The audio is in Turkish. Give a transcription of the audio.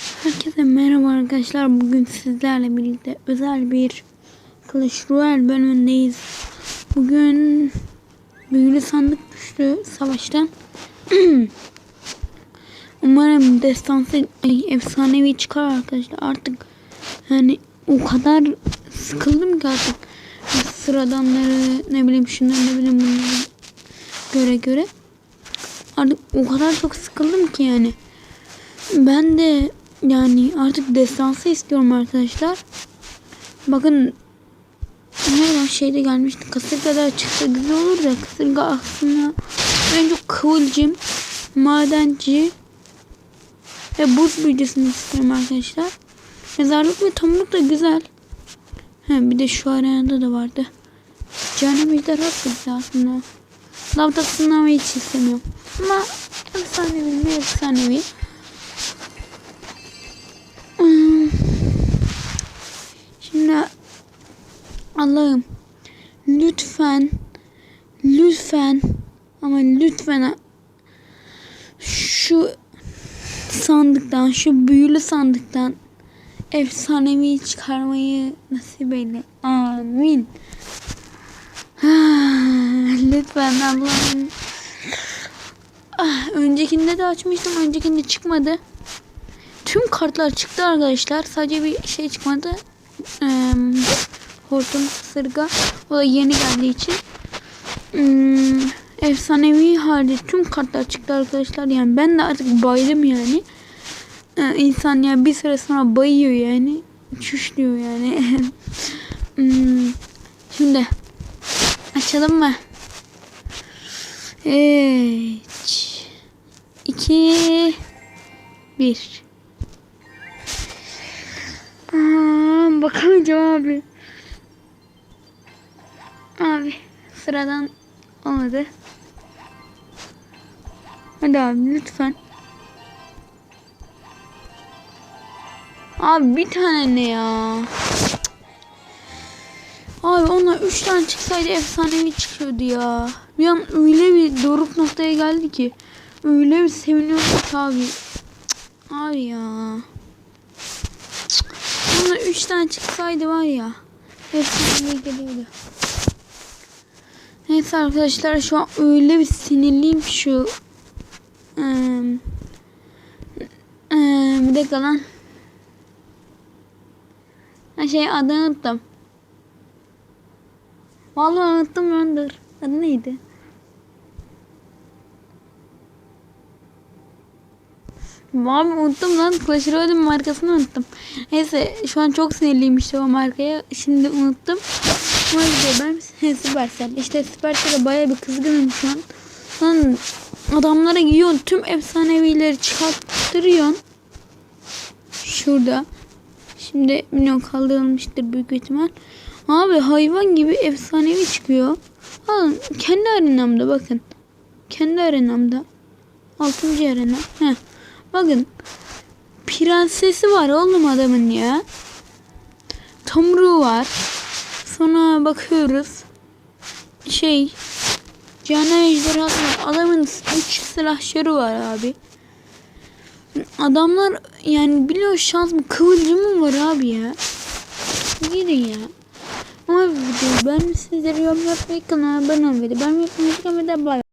Herkese merhaba arkadaşlar. Bugün sizlerle birlikte özel bir Clash Royale bölümündeyiz. Bugün büyülü sandık düştü savaştan. Umarım destansı efsanevi çıkar arkadaşlar. Artık yani o kadar sıkıldım ki artık sıradanları ne bileyim şunları ne bileyim bunları göre göre. Artık o kadar çok sıkıldım ki yani. Ben de yani artık destansı istiyorum arkadaşlar. Bakın her şeyde gelmişti. Kasırgada çıktı güzel olur da kasırga aslında en çok kıvılcım, madenci ve buz büyücüsünü istiyorum arkadaşlar. Mezarlık ve tomruk da güzel. He, bir de şu arenada da vardı. Cehennem ejderhası güzel aslında. Lavda sınamayı hiç istemiyorum. Ama efsanevi mi efsanevi. Hmm. Şimdi Allah'ım lütfen lütfen ama lütfen şu sandıktan şu büyülü sandıktan efsanevi çıkarmayı nasip eyle. Amin. lütfen Allah'ım. Ah, öncekinde de açmıştım. Öncekinde çıkmadı. Tüm kartlar çıktı arkadaşlar. Sadece bir şey çıkmadı. Ee, hortum sırga. O da yeni geldiği için. Hmm, efsanevi halde tüm kartlar çıktı arkadaşlar. Yani ben de artık baydım yani. Ee, insan yani bir süre sonra bayıyor yani. Çüşlüyor yani. hmm, şimdi açalım mı? Evet. 2 1 Aa, bakamayacağım abi. Abi sıradan olmadı. Hadi abi lütfen. Abi bir tane ne ya? Abi ona üç tane çıksaydı efsanevi çıkıyordu ya. Bir an öyle bir doruk noktaya geldi ki. Öyle bir seviniyorum ki abi. Abi ya. Ona üç tane çıksaydı var ya. Efsanevi geliyordu. Neyse arkadaşlar şu an öyle bir sinirliyim şu. Ee, ee, bir dakika lan. Ha şey adını unuttum. Vallahi unuttum lan dur. Adı neydi? Abi unuttum lan. Clash Royale'in markasını unuttum. Neyse şu an çok sinirliyim işte o markaya. Şimdi unuttum. Ama işte ben Supercell. İşte Supercell'e baya bir kızgınım şu an. Lan adamlara giyiyorsun. Tüm efsanevileri çıkarttırıyorsun. Şurada. Şimdi milyon kaldırılmıştır büyük ihtimal. Abi hayvan gibi efsanevi çıkıyor. Alın kendi arenamda bakın. Kendi arenamda. Altıncı arena. Heh. Bakın. Prensesi var oğlum adamın ya. Tomruğu var. Sonra bakıyoruz. Şey. Cana ejderhası. Adamın üç silahşörü var abi. Adamlar yani biliyor şans mı kıvılcımı var abi ya. Gidin ya. Ama ben sizlere yorum yapmayı kanala abone olmayı ben yapmayı kanala bay.